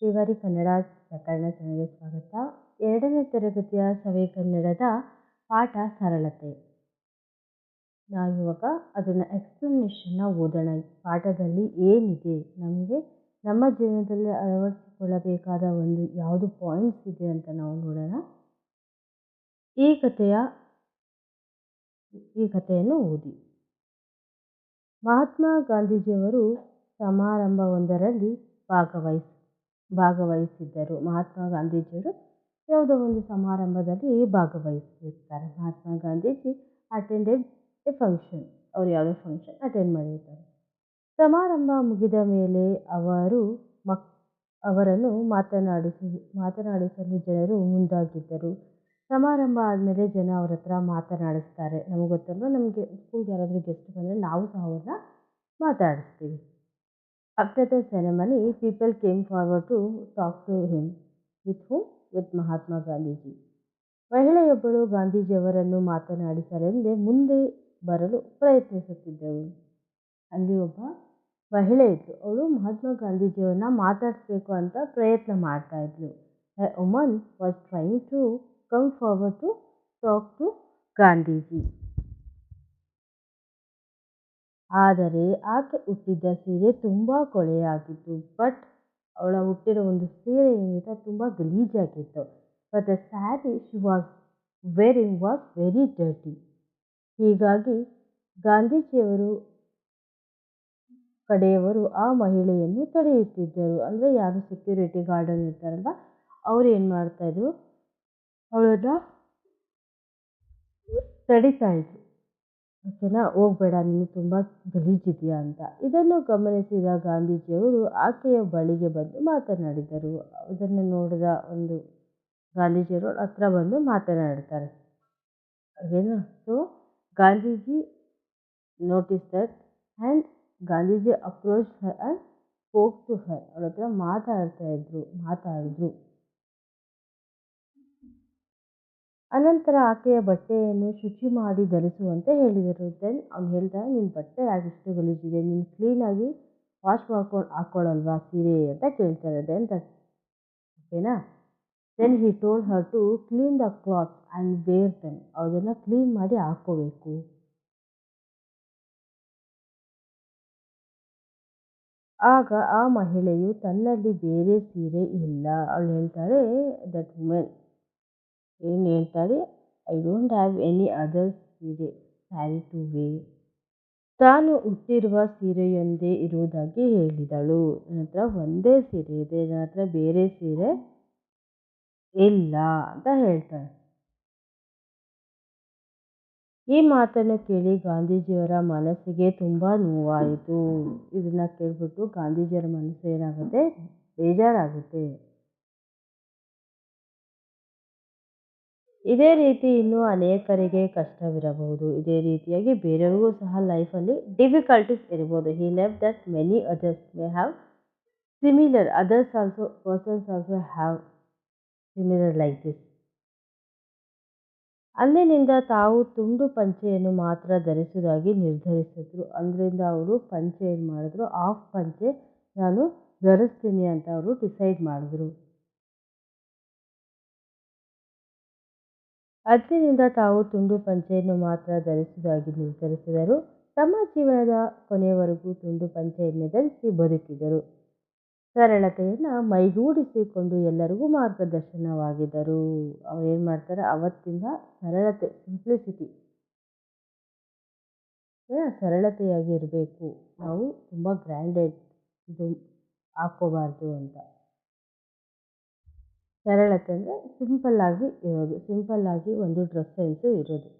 ಶ್ರೀವಾರಿ ಕನ್ನಡ ಪ್ರಕರಣ ಚಾನಲ್ಗೆ ಸ್ವಾಗತ. ಎರಡನೇ ತರಗತಿಯ ಸವಿ ಕನ್ನಡದ ಪಾಠ ಸರಳತೆ. ನಾವಿವಾಗ ಅದನ್ನು ಎಕ್ಸ್ಪ್ಲನೇಷನ್ನ ಓದೋಣ. ಪಾಠದಲ್ಲಿ ಏನಿದೆ? ನಮಗೆ ನಮ್ಮ ಜೀವನದಲ್ಲಿ ಅಳವಡಿಸಿಕೊಳ್ಳಬೇಕಾದ ಒಂದು ಯಾವುದು ಪಾಯಿಂಟ್ಸ್ ಇದೆ ಅಂತ ನಾವು ನೋಡೋಣ. ಈ ಕಥೆಯ, ಈ ಕಥೆಯನ್ನು ಓದಿ. ಮಹಾತ್ಮ ಗಾಂಧೀಜಿಯವರು ಸಮಾರಂಭವೊಂದರಲ್ಲಿ ಭಾಗವಹಿಸ್ ಭಾಗವಹಿಸಿದ್ದರು. ಮಹಾತ್ಮ ಗಾಂಧೀಜಿಯವರು ಯಾವುದೋ ಒಂದು ಸಮಾರಂಭದಲ್ಲಿ ಭಾಗವಹಿಸಿರ್ತಾರೆ Mahatma Gandhiji attended a function ಅವರು ಯಾವುದೋ ಫಂಕ್ಷನ್ ಅಟೆಂಡ್ ಮಾಡಿರ್ತಾರೆ. ಸಮಾರಂಭ ಮುಗಿದ ಮೇಲೆ ಅವರು ಮಕ್, ಅವರನ್ನು ಮಾತನಾಡಿಸಿ, ಮಾತನಾಡಿಸಲು ಜನರು ಮುಂದಾಗಿದ್ದರು. ಸಮಾರಂಭ ಆದಮೇಲೆ ಜನ ಅವರ ಹತ್ರ ಮಾತನಾಡಿಸ್ತಾರೆ. ನಮಗೆ ಗೊತ್ತಲ್ವ? ನಮಗೆ ಸ್ಕೂಲ್ಗೆ ಯಾರಾದರೂ ಗೆಸ್ಟ್ ಬಂದರೆ ನಾವು ಸಹ ಅವ್ರನ್ನ ಮಾತಾಡಿಸ್ತೀವಿ. After the ceremony people came forward to talk to him with whom with Mahatma Gandhiji ಮಹಿಳೆಯೊಬ್ಬಳು ಗಾಂಧೀಜಿಯವರನ್ನು ಮಾತನಾಡಿಸಲೆಂದೇ ಮುಂದೆ ಬರಲು ಪ್ರಯತ್ನಿಸುತ್ತಿದ್ದಳು. ಅಲ್ಲಿ ಒಬ್ಬ ಮಹಿಳೆ ಇದ್ಲು. ಅವಳು ಮಹಾತ್ಮ ಗಾಂಧೀಜಿಯವ್ರನ್ನ ಮಾತಾಡಿಸ್ಬೇಕು ಅಂತ ಪ್ರಯತ್ನ ಮಾಡ್ತಾ ಇದ್ಲು. Woman was trying to come forward to talk to Gandhiji ಆದರೆ ಆಕೆ ಹುಟ್ಟಿದ್ದ ಸೀರೆ ತುಂಬ ಕೊಳೆಯಾಗಿತ್ತು, ಬಟ್ ಅವಳ ಹುಟ್ಟಿರೋ ಒಂದು ಸೀರೆ ಏನಿದೆ ತುಂಬ ಗಲೀಜಾಗಿತ್ತು. But the sari she was wearing was very dirty ಹೀಗಾಗಿ ಗಾಂಧೀಜಿಯವರು ಕಡೆಯವರು ಆ ಮಹಿಳೆಯನ್ನು ತಡೆಯುತ್ತಿದ್ದರು. ಅಂದರೆ ಯಾರು ಸೆಕ್ಯೂರಿಟಿ ಗಾರ್ಡನ್ ಇರ್ತಾರಲ್ವ, ಅವ್ರು ಏನು ಮಾಡ್ತಾಯಿದ್ರು ಅವಳನ್ನ ತಡಿತಾ ಇದ್ರು. ಓಕೆನಾ? ಹೋಗ್ಬೇಡ, ನೀನು ತುಂಬ ಗಲೀಜಿದೆಯಾ ಅಂತ. ಇದನ್ನು ಗಮನಿಸಿದ ಗಾಂಧೀಜಿಯವರು ಆಕೆಯ ಬಳಿಗೆ ಬಂದು ಮಾತನಾಡಿದರು. ಅದನ್ನು ನೋಡಿದ ಒಂದು ಗಾಂಧೀಜಿಯವರು ಹತ್ರ ಬಂದು ಮಾತನಾಡ್ತಾರೆ. ಏನು so Gandhiji notice that and Gandhiji approach her and spoke to her ಅವ್ರ ಹತ್ರ ಮಾತಾಡ್ತಾ ಇದ್ದರು ಮಾತಾಡಿದ್ರು. ಅನಂತರ ಆಕೆಯ ಬಟ್ಟೆಯನ್ನು ಶುಚಿ ಮಾಡಿ ಧರಿಸುವಂತೆ ಹೇಳಿದರು. ದೆನ್ ಅವ್ನು ಹೇಳ್ದ ನಿನ್ನ ಬಟ್ಟೆ ಆಗಿಷ್ಟು ಗಲೀಜಿದೆ? ನೀನು ಕ್ಲೀನಾಗಿ ವಾಶ್ ಮಾಡ್ಕೊಂಡು ಹಾಕ್ಕೊಳ್ಳಲ್ವಾ ಸೀರೆ ಅಂತ ಕೇಳ್ತಾರೆ ದೆನ್ ದಟ್ ಓಕೆನಾ? Then he told her to clean the cloth and bear them. ಅದನ್ನು ಕ್ಲೀನ್ ಮಾಡಿ ಹಾಕ್ಕೋಬೇಕು. ಆಗ ಆ ಮಹಿಳೆಯು ತನ್ನಲ್ಲಿ ಬೇರೆ ಸೀರೆ ಇಲ್ಲ. ಅವಳು ಹೇಳ್ತಾಳೆ, ದಟ್ ವುಮೆನ್ ಏನು ಹೇಳ್ತಾಳೆ I don't have any other seere sari to way ತಾನು ಹುಟ್ಟಿರುವ ಸೀರೆಯೊಂದೇ ಇರುವುದಾಗಿ ಹೇಳಿದಳು. ನನ್ನ ಹತ್ರ ಒಂದೇ ಸೀರೆ ಇದೆ ನನ್ನ ಹತ್ರ ಬೇರೆ ಸೀರೆ ಇಲ್ಲ ಅಂತ ಹೇಳ್ತಾಳೆ. ಈ ಮಾತನ್ನು ಕೇಳಿ ಗಾಂಧೀಜಿಯವರ ಮನಸ್ಸಿಗೆ ತುಂಬ ನೋವಾಯಿತು. ಇದನ್ನು ಕೇಳಿಬಿಟ್ಟು ಗಾಂಧೀಜಿಯವರ ಮನಸ್ಸು ಏನಾಗುತ್ತೆ? ಬೇಜಾರಾಗುತ್ತೆ. ಇದೇ ರೀತಿ ಇನ್ನೂ ಅನೇಕರಿಗೆ ಕಷ್ಟವಿರಬಹುದು. ಇದೇ ರೀತಿಯಾಗಿ ಬೇರೆಯವ್ರಿಗೂ ಸಹ ಲೈಫಲ್ಲಿ ಡಿಫಿಕಲ್ಟೀಸ್ ಇರ್ಬೋದು. He love that many others may have similar others also persons also have similar like this ಅಲ್ಲಿನಿಂದ ತಾವು ತುಂಡು ಪಂಚೆಯನ್ನು ಮಾತ್ರ ಧರಿಸುವುದಾಗಿ ನಿರ್ಧರಿಸಿದ್ರು. ಅದರಿಂದ ಅವರು ಪಂಚೆ ಏನು ಮಾಡಿದ್ರು? ಆಫ್ ಪಂಚೆ ನಾನು ಧರಿಸ್ತೀನಿ ಅಂತ ಅವರು ಡಿಸೈಡ್ ಮಾಡಿದ್ರು. ಅಂದಿನಿಂದ ತಾವು ತುಂಡು ಪಂಚೆಯನ್ನು ಮಾತ್ರ ಧರಿಸುವುದಾಗಿ ನಿರ್ಧರಿಸಿದರು. ತಮ್ಮ ಜೀವನದ ಕೊನೆಯವರೆಗೂ ತುಂಡು ಪಂಚೆಯನ್ನು ಧರಿಸಿ ಬದುಕಿದರು. ಸರಳತೆಯನ್ನು ಮೈಗೂಡಿಸಿಕೊಂಡು ಎಲ್ಲರಿಗೂ ಮಾರ್ಗದರ್ಶನವಾಗಿದ್ದರು. ಅವ್ರು ಏನು ಮಾಡ್ತಾರೆ? ಅವತ್ತಿಂದ ಸರಳತೆ ಸಿಂಪ್ಲಿಸಿಟಿ ಸರಳತೆಯಾಗಿ ಇರಬೇಕು. ನಾವು ತುಂಬ ಗ್ರ್ಯಾಂಡೆಡ್ ಇದು ಹಾಕ್ಕೋಬಾರ್ದು ಅಂತ. ಸರಳತೆ ಅಂದರೆ ಸಿಂಪಲ್ಲಾಗಿ ಇರೋದು. ಸಿಂಪಲ್ಲಾಗಿ ಒಂದು ಡ್ರೆಸ್ ಸೆನ್ಸು ಇರೋದು.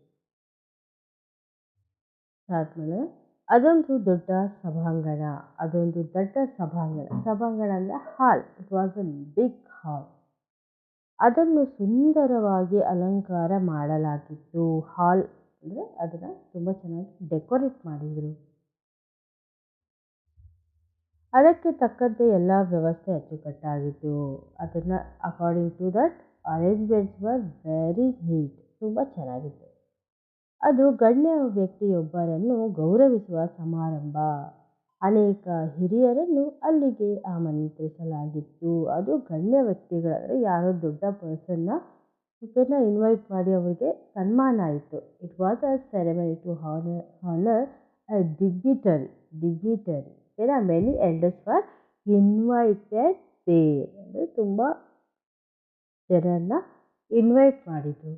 ಮಾಡಿದ್ರೆ ಅದೊಂದು ದೊಡ್ಡ ಸಭಾಂಗಣ. ಅದೊಂದು ದೊಡ್ಡ ಸಭಾಂಗಣ. ಸಭಾಂಗಣ ಅಂದರೆ hall it was a big hall ಅದನ್ನು ಸುಂದರವಾಗಿ ಅಲಂಕಾರ ಮಾಡಲಾಗಿತ್ತು. ಹಾಲ್ ಅಂದರೆ ಅದನ್ನು ತುಂಬ ಚೆನ್ನಾಗಿ ಡೆಕೋರೇಟ್ ಮಾಡಿದರು. ಅದಕ್ಕೆ ತಕ್ಕಂತೆ ಎಲ್ಲ ವ್ಯವಸ್ಥೆ ಅಚ್ಚುಕಟ್ಟಾಗಿತ್ತು. ಅದನ್ನು according to that arrangements were very neat ತುಂಬ ಚೆನ್ನಾಗಿತ್ತು. ಅದು ಗಣ್ಯ ವ್ಯಕ್ತಿಯೊಬ್ಬರನ್ನು ಗೌರವಿಸುವ ಸಮಾರಂಭ. ಅನೇಕ ಹಿರಿಯರನ್ನು ಅಲ್ಲಿಗೆ ಆಮಂತ್ರಿಸಲಾಗಿತ್ತು. ಅದು ಗಣ್ಯ ವ್ಯಕ್ತಿಗಳಂದರೆ ಯಾರೋ ದೊಡ್ಡ ಪರ್ಸನ್ನ ಓಕೆನಾ ಇನ್ವೈಟ್ ಮಾಡಿ ಅವರಿಗೆ ಸನ್ಮಾನ ಆಯಿತು. It was a ceremony to honour honour a dignitary dignitary ಓಕೆನಾ ಆಮೇಲೆ ಎಲ್ಡರ್ಸ್ ಫಾರ್ ಇನ್ವೈಟೆಡ್ ದೇರ್ ಅಂದರೆ ತುಂಬ ಜನರನ್ನ ಇನ್ವೈಟ್ ಮಾಡಿದರು.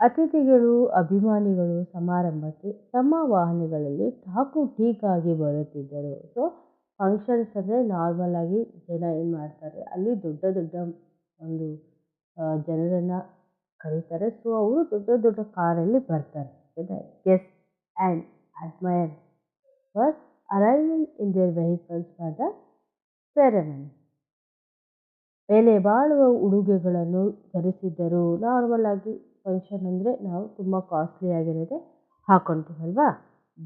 ಅತಿಥಿಗಳು, ಅಭಿಮಾನಿಗಳು ಸಮಾರಂಭಕ್ಕೆ ತಮ್ಮ ವಾಹನಗಳಲ್ಲಿ ಠಾಕು ಟೀಕಾಗಿ ಬರುತ್ತಿದ್ದರು. ಸೊ ಫಂಕ್ಷನ್ಸ್ ಅಂದರೆ ನಾರ್ಮಲ್ ಆಗಿ ಜನ ಏನು ಮಾಡ್ತಾರೆ, ಅಲ್ಲಿ ದೊಡ್ಡ ದೊಡ್ಡ ಒಂದು ಜನರನ್ನು ಕರೀತಾರೆ. ಸೊ ಅವರು ದೊಡ್ಡ ದೊಡ್ಡ ಕಾರಲ್ಲಿ ಬರ್ತಾರೆ. Guest and admire for arriving in their vehicles for the ceremony ಬೆಲೆ ಬಾಳುವ ಉಡುಗೆಗಳನ್ನು ಧರಿಸಿದ್ದರು ನಾರ್ಮಲ್ ಆಗಿ ಫಂಕ್ಷನ್ ಅಂದರೆ ನಾವು ತುಂಬ ಕಾಸ್ಟ್ಲಿ ಆಗಿರೋದೇ ಹಾಕ್ಕೊಂತೀವಲ್ವಾ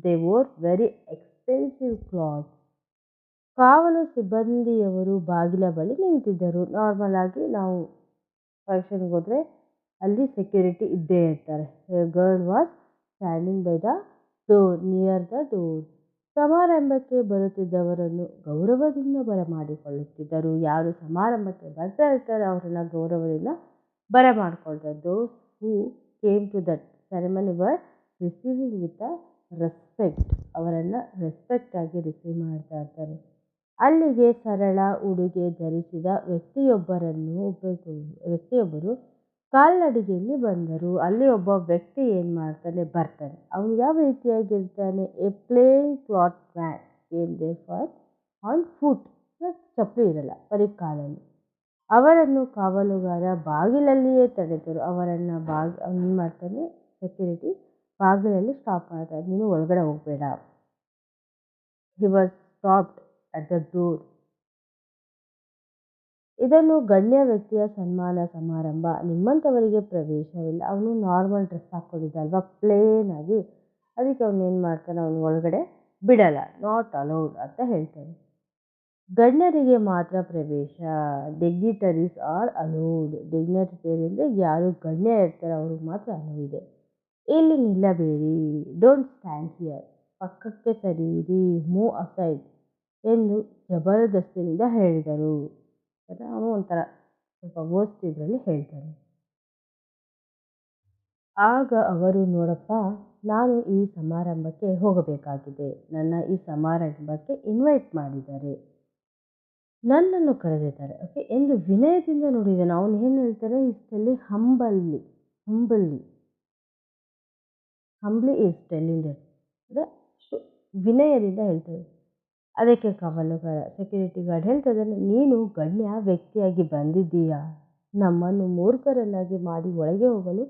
they wore very expensive cloth ಕಾವಲು ಸಿಬ್ಬಂದಿಯವರು ಬಾಗಿಲ ಬಳಿ ನಿಂತಿದ್ದರು. ನಾರ್ಮಲ್ ಆಗಿ ನಾವು ಫಂಕ್ಷನ್ಗೆ ಹೋದರೆ ಅಲ್ಲಿ ಸೆಕ್ಯೂರಿಟಿ ಇದ್ದೇ ಇರ್ತಾರೆ. Girl was standing by the door near the door ಸಮಾರಂಭಕ್ಕೆ ಬರುತ್ತಿದ್ದವರನ್ನು ಗೌರವದಿಂದ ಬರಮಾಡಿಕೊಳ್ಳುತ್ತಿದ್ದರು. ಯಾರು ಸಮಾರಂಭಕ್ಕೆ ಬರ್ತಾ ಇರ್ತಾರೆ ಅವರನ್ನು ಗೌರವದಿಂದ ಬರಮಾಡಿಕೊಳ್ತಾರೆ those who came to that ceremony were receiving with a respect ಅವರನ್ನು ರೆಸ್ಪೆಕ್ಟಾಗಿ ರಿಸೀವ್ ಮಾಡ್ತಾ ಇರ್ತಾರೆ ಅಲ್ಲಿಗೆ ಸರಳ ಉಡುಗೆ ಧರಿಸಿದ ವ್ಯಕ್ತಿಯೊಬ್ಬರನ್ನು ವ್ಯಕ್ತಿಯೊಬ್ಬರು ಕಾಲ್ನಡಿಗೆಯಲ್ಲಿ ಬಂದರು. ಅಲ್ಲಿ ಒಬ್ಬ ವ್ಯಕ್ತಿ ಏನು ಮಾಡ್ತಾನೆ, ಬರ್ತಾನೆ. ಅವನು ಯಾವ ರೀತಿಯಾಗಿರ್ತಾನೆ? A plain cloth man and they for on foot ಚಪ್ಪಲಿ ಇರಲ್ಲ, ಬರೀ ಕಾಲಲ್ಲಿ. ಅವರನ್ನು ಕಾವಲುಗಾರ ಬಾಗಿಲಲ್ಲಿಯೇ ತಡೆದರು. ಅವರನ್ನು ಬಾಗಿ ಏನು ಮಾಡ್ತಾನೆ? ಸೆಕ್ಯೂರಿಟಿ ಬಾಗಿಲಲ್ಲಿ ಸ್ಟಾಪ್ ಮಾಡ್ತಾನೆ. ನೀನು ಒಳಗಡೆ ಹೋಗಬೇಡ. He was stopped at the door ಇದನ್ನು ಗಣ್ಯ ವ್ಯಕ್ತಿಯ ಸನ್ಮಾನ ಸಮಾರಂಭ ನಿಮ್ಮಂಥವರಿಗೆ ಪ್ರವೇಶವಿಲ್ಲ. ಅವನು ನಾರ್ಮಲ್ ಡ್ರೆಸ್ ಹಾಕ್ಕೊಂಡಿದ್ದ ಅಲ್ವಾ ಪ್ಲೇನ್ ಆಗಿ. ಅದಕ್ಕೆ ಏನು ಮಾಡ್ತಾನೆ, ಅವನು ಒಳಗಡೆ ಬಿಡಲ್ಲ ನಾಟ್ ಅಲೌಡ್ ಅಂತ ಹೇಳ್ತಾನೆ. ಗಣ್ಯರಿಗೆ ಮಾತ್ರ ಪ್ರವೇಶ ಡಿಗ್ನಿಟರೀಸ್ ಆರ್ ಅಲೌಡ್ ಡಿಗ್ನಿಟರಿ ಅಂದರೆ ಯಾರು, ಗಣ್ಯ ಇರ್ತಾರೆ ಅವ್ರಿಗೆ ಮಾತ್ರ ಅಲೋ ಇದೆ. ಇಲ್ಲಿ ನಿಲ್ಲಬೇಡಿ ಡೋಂಟ್ ಸ್ಟ್ಯಾಂಡ್ ಹಿಯರ್ ಪಕ್ಕಕ್ಕೆ ಸರಿಯಿರಿ ಮೂವ್ ಅಸೈಡ್ ಎಂದು ಜಬರದಸ್ತಿನಿಂದ ಹೇಳಿದರು. ಅವನು ಒಂಥರ ಸ್ವಲ್ಪ ಓದಿಸಿದ್ರಲ್ಲಿ ಹೇಳ್ತಾನೆ. ಆಗ ಅವರು, ನೋಡಪ್ಪ, ನಾನು ಈ ಸಮಾರಂಭಕ್ಕೆ ಹೋಗಬೇಕಾಗಿದೆ. ನನ್ನ ಈ ಸಮಾರಂಭಕ್ಕೆ ಇನ್ವೈಟ್ ಮಾಡಿದ್ದಾರೆ. ನನ್ನನ್ನು ಕರೆದಿದ್ದಾರೆ. ಓಕೆ ಎಂದು ವಿನಯದಿಂದ ನೋಡಿದ್ದಾನೆ ಅವನು ಏನು ಹೇಳ್ತಾರೆ ಇಷ್ಟಲ್ಲಿ humbly humbly humbly is telling ವಿನಯದಿಂದ ಹೇಳ್ತಾರೆ ಅದಕ್ಕೆ ಕಾವಲುಗಾರ ಸೆಕ್ಯೂರಿಟಿ ಗಾರ್ಡ್ ಹೇಳ್ತಾ ಇದ್ದಾನೆ ನೀನು ಗಣ್ಯ ವ್ಯಕ್ತಿಯಾಗಿ ಬಂದಿದ್ದೀಯಾ? ನಮ್ಮನ್ನು ಮೂರ್ಖರನ್ನಾಗಿ ಮಾಡಿ ಒಳಗೆ ಹೋಗಲು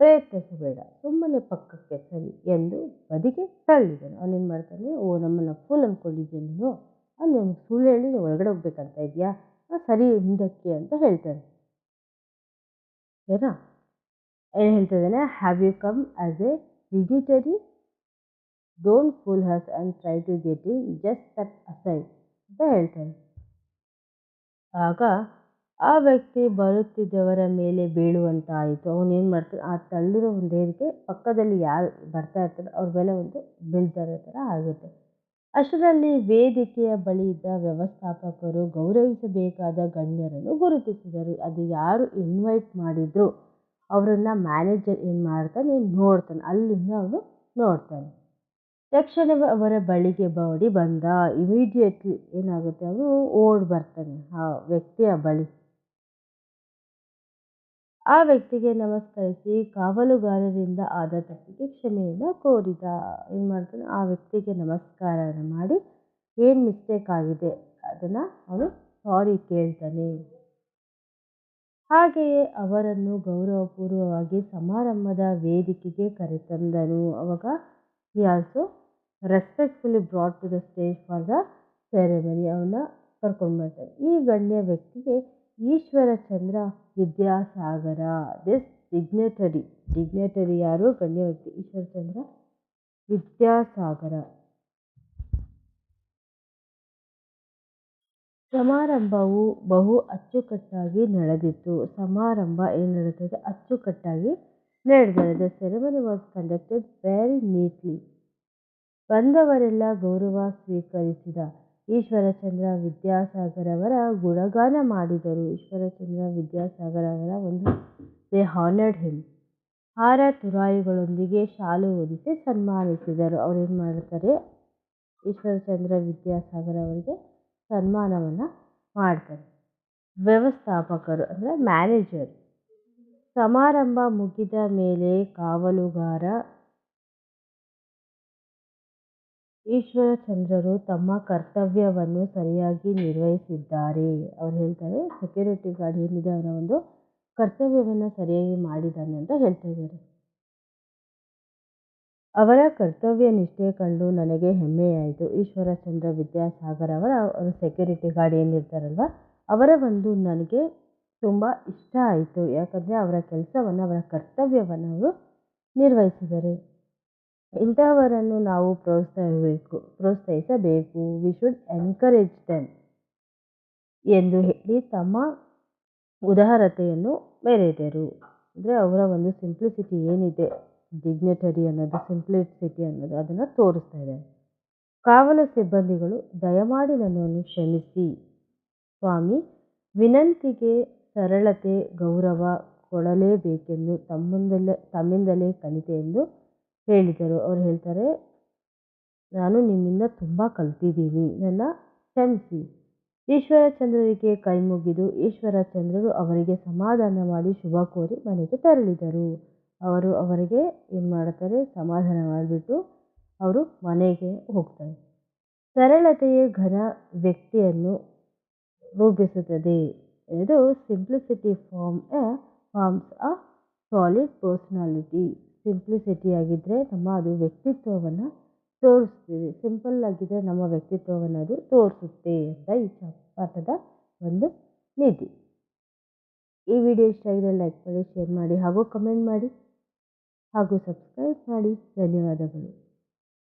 ಪ್ರಯತ್ನಿಸಬೇಡ. ಸುಮ್ಮನೆ ಪಕ್ಕಕ್ಕೆ ಸರಿ ಎಂದು ಬದಿಗೆ ತಳ್ಳಿದನು. ಅವನೇನು ಮಾಡ್ತಾನೆ, ಓ, ನಮ್ಮನ್ನು ಫುಲ್ ಅಂದ್ಕೊಂಡಿದ್ದೆ ನೀನು? ಅಲ್ಲಿ ಸುಳ್ಳು ಹೇಳಿ ನೀವು ಒಳಗಡೆ ಹೋಗ್ಬೇಕಂತ ಇದೆಯಾ? ಸರಿ ಹಿಂದಕ್ಕೆ ಅಂತ ಹೇಳ್ತಾನೆ. ಏನಾ? ಏನು ಹೇಳ್ತಾ ಇದ್ದಾನೆ have you come as a dignitary don't fool us and try to get in just step aside ಅಂತ ಹೇಳ್ತಾನೆ ಆಗ ಆ ವ್ಯಕ್ತಿ ಬರುತ್ತಿದ್ದವರ ಮೇಲೆ ಬೀಳುವಂತಾಯಿತು. ಅವನೇನು ಮಾಡ್ತಾನೆ? ಆ ತಳ್ಳಿರೋ ಒಂದು ಏರಿಕೆ ಪಕ್ಕದಲ್ಲಿ ಯಾರು ಬರ್ತಾ ಇರ್ತಾರೆ ಅವ್ರ ಮೇಲೆ ಒಂದು ಬೀಳ್ತಾರೋ ಥರ ಆಗುತ್ತೆ. ಅಷ್ಟರಲ್ಲಿ ವೇದಿಕೆಯ ಬಳಿ ಇದ್ದ ವ್ಯವಸ್ಥಾಪಕರು ಗೌರವಿಸಬೇಕಾದ ಗಣ್ಯರನ್ನು ಗುರುತಿಸಿದರು. ಅದು ಯಾರು ಇನ್ವೈಟ್ ಮಾಡಿದ್ರು, ಅವರನ್ನು ಮ್ಯಾನೇಜರ್ ಏನು ಮಾಡ್ತಾನೆ? ನೋಡ್ತಾನೆ. ಅಲ್ಲಿಂದ ಅವನು ನೋಡ್ತಾನೆ. ತಕ್ಷಣವೇ ಅವರ ಬಳಿಗೆ ಬಾಡಿ ಬಂದ. ಇಮಿಡಿಯೇಟ್ಲಿ ಏನಾಗುತ್ತೆ? ಅವನು ಓಡಿ ಬರ್ತಾನೆ, ಆ ವ್ಯಕ್ತಿಯ ಬಳಿ. ಆ ವ್ಯಕ್ತಿಗೆ ನಮಸ್ಕರಿಸಿ ಕಾವಲುಗಾರರಿಂದ ಆದ ತಪ್ಪಿಗೆ ಕ್ಷಮೆಯಿಂದ ಕೋರಿದ. ಏನು ಮಾಡ್ತಾನೆ? ಆ ವ್ಯಕ್ತಿಗೆ ನಮಸ್ಕಾರ ಮಾಡಿ, ಏನು ಮಿಸ್ಟೇಕ್ ಆಗಿದೆ? ಅದನ್ನು ಅವನು ಸಾರಿ ಕೇಳ್ತಾನೆ. ಹಾಗೆಯೇ ಅವರನ್ನು ಗೌರವಪೂರ್ವವಾಗಿ ಸಮಾರಂಭದ ವೇದಿಕೆಗೆ ಕರೆತಂದನು. ಅವಾಗ he also respectfully brought to the stage for the ceremony ಅವನ್ನ ಕರ್ಕೊಂಡು ಬರ್ತಾರೆ ಈ ಗಣ್ಯ ವ್ಯಕ್ತಿಗೆ Ishwar Chandra Vidyasagar. This dignitary dignitary ಯಾರು? ಗಣ್ಯ ವ್ಯಕ್ತಿ ಈಶ್ವರ ಚಂದ್ರ ವಿದ್ಯಾಸಾಗರ. ಸಮಾರಂಭವು ಬಹು ಅಚ್ಚುಕಟ್ಟಾಗಿ ನಡೆದಿತ್ತು. ಸಮಾರಂಭ ಏನು ನಡೀತದೆ ಅಚ್ಚುಕಟ್ಟಾಗಿ ನಡೆದರೆ the ceremony was conducted very neatly ಬಂದವರೆಲ್ಲ ಗೌರವ ಸ್ವೀಕರಿಸಿದ. ಈಶ್ವರಚಂದ್ರ ವಿದ್ಯಾಸಾಗರ್ ಅವರ ಗುಣಗಾನ ಮಾಡಿದರು. ಈಶ್ವರಚಂದ್ರ ವಿದ್ಯಾಸಾಗರ್ ಅವರ ಒಂದು ದೇ ಹಾನರ್ಡ್ ಹಿಮ್ ಹಾರ ತುರಾಯಿಗಳೊಂದಿಗೆ ಶಾಲು ಹೊದಿಸಿ ಸನ್ಮಾನಿಸಿದರು. ಅವ್ರೇನು ಮಾಡ್ತಾರೆ? ಈಶ್ವರಚಂದ್ರ ವಿದ್ಯಾಸಾಗರ್ ಅವರಿಗೆ ಸನ್ಮಾನವನ್ನು ಮಾಡ್ತಾರೆ. ವ್ಯವಸ್ಥಾಪಕರು ಅಂದರೆ ಮ್ಯಾನೇಜರ್ ಸಮಾರಂಭ ಮುಗಿದ ಮೇಲೆ ಕಾವಲುಗಾರ ಈಶ್ವರಚಂದ್ರರು ತಮ್ಮ ಕರ್ತವ್ಯವನ್ನು ಸರಿಯಾಗಿ ನಿರ್ವಹಿಸಿದ್ದಾರೆ. ಅವ್ರು ಹೇಳ್ತಾರೆ ಸೆಕ್ಯೂರಿಟಿ ಗಾರ್ಡ್ ಏನಿದೆ, ಅವರ ಒಂದು ಕರ್ತವ್ಯವನ್ನು ಸರಿಯಾಗಿ ಮಾಡಿದ್ದಾನೆ ಅಂತ ಹೇಳ್ತಾ ಇದ್ದಾರೆ. ಅವರ ಕರ್ತವ್ಯ ನಿಷ್ಠೆ ಕಂಡು ನನಗೆ ಹೆಮ್ಮೆಯಾಯಿತು. ಈಶ್ವರಚಂದ್ರ ವಿದ್ಯಾಸಾಗರ್ ಅವರ ಸೆಕ್ಯೂರಿಟಿ ಗಾರ್ಡ್ ಏನಿರ್ತಾರಲ್ವ, ಅವರ ಒಂದು ನನಗೆ ತುಂಬ ಇಷ್ಟ ಆಯಿತು. ಯಾಕಂದರೆ ಅವರ ಕೆಲಸವನ್ನು, ಅವರ ಕರ್ತವ್ಯವನ್ನು ಅವರು ನಿರ್ವಹಿಸಿದ್ದಾರೆ ಇಂತಹವರನ್ನು ನಾವು ಪ್ರೋತ್ಸಾಹಿಸಬೇಕು ಪ್ರೋತ್ಸಾಹಿಸಬೇಕು. ವಿ ಶುಡ್ ಎನ್ಕರೇಜ್ ದೆಮ್ ಎಂದು ಹೇಳಿ ತಮ್ಮ ಉದಾರತೆಯನ್ನು ಮೆರೆದರು. ಅಂದರೆ ಅವರ ಒಂದು ಸಿಂಪ್ಲಿಸಿಟಿ ಏನಿದೆ ಡಿಗ್ನಿಟರಿ ಅನ್ನೋದು ಸಿಂಪ್ಲಿಸಿಟಿ ಅನ್ನೋದು ಅದನ್ನು ತೋರಿಸ್ತಾ ಇದೆ ಕಾವಲು ಸಿಬ್ಬಂದಿಗಳು ದಯಮಾಡಿ ನನ್ನನ್ನು ಕ್ಷಮಿಸಿ. ಸ್ವಾಮಿ, ವಿನಂತಿಗೆ ಸರಳತೆ, ಗೌರವ ಕೊಡಲೇಬೇಕೆಂದು ತಮ್ಮಿಂದಲೇ ತಮ್ಮಿಂದಲೇ ಕಲಿತೆ ಎಂದು ಹೇಳಿದರು. ಅವರು ಹೇಳ್ತಾರೆ, ನಾನು ನಿಮ್ಮಿಂದ ತುಂಬ ಕಲ್ತಿದ್ದೀನಿ. ನನ್ನ ಕ್ಷಮಿಸಿ. ಈಶ್ವರಚಂದ್ರರಿಗೆ ಕೈ ಮುಗಿದು ಈಶ್ವರಚಂದ್ರರು ಅವರಿಗೆ ಸಮಾಧಾನ ಮಾಡಿ ಶುಭ ಕೋರಿ ಮನೆಗೆ ತೆರಳಿದರು. ಅವರು ಅವರಿಗೆ ಏನು ಮಾಡ್ತಾರೆ, ಸಮಾಧಾನ ಮಾಡಿಬಿಟ್ಟು ಅವರು ಮನೆಗೆ ಹೋಗ್ತಾರೆ. ಸರಳತೆಯೇ ಘನ ವ್ಯಕ್ತಿಯನ್ನು ರೂಪಿಸುತ್ತದೆ. ಇದು simplicity form a forms a solid personality simplicity ಆಗಿದ್ದರೆ ನಮ್ಮ ಅದು ವ್ಯಕ್ತಿತ್ವವನ್ನು ತೋರಿಸ್ತೀವಿ. ಸಿಂಪಲ್ ಆಗಿದ್ದರೆ ನಮ್ಮ ವ್ಯಕ್ತಿತ್ವವನ್ನು ಅದು ತೋರಿಸುತ್ತೆ ಅಂತ ಈ ಪಾಠದ ಒಂದು ನೀತಿ ಈ ವಿಡಿಯೋ ಇಷ್ಟ ಆಗಿದ್ರೆ ಲೈಕ್ ಮಾಡಿ ಶೇರ್ ಮಾಡಿ ಹಾಗೂ ಕಮೆಂಟ್ ಮಾಡಿ ಹಾಗೂ ಸಬ್ಸ್ಕ್ರೈಬ್ ಮಾಡಿ. ಧನ್ಯವಾದಗಳು.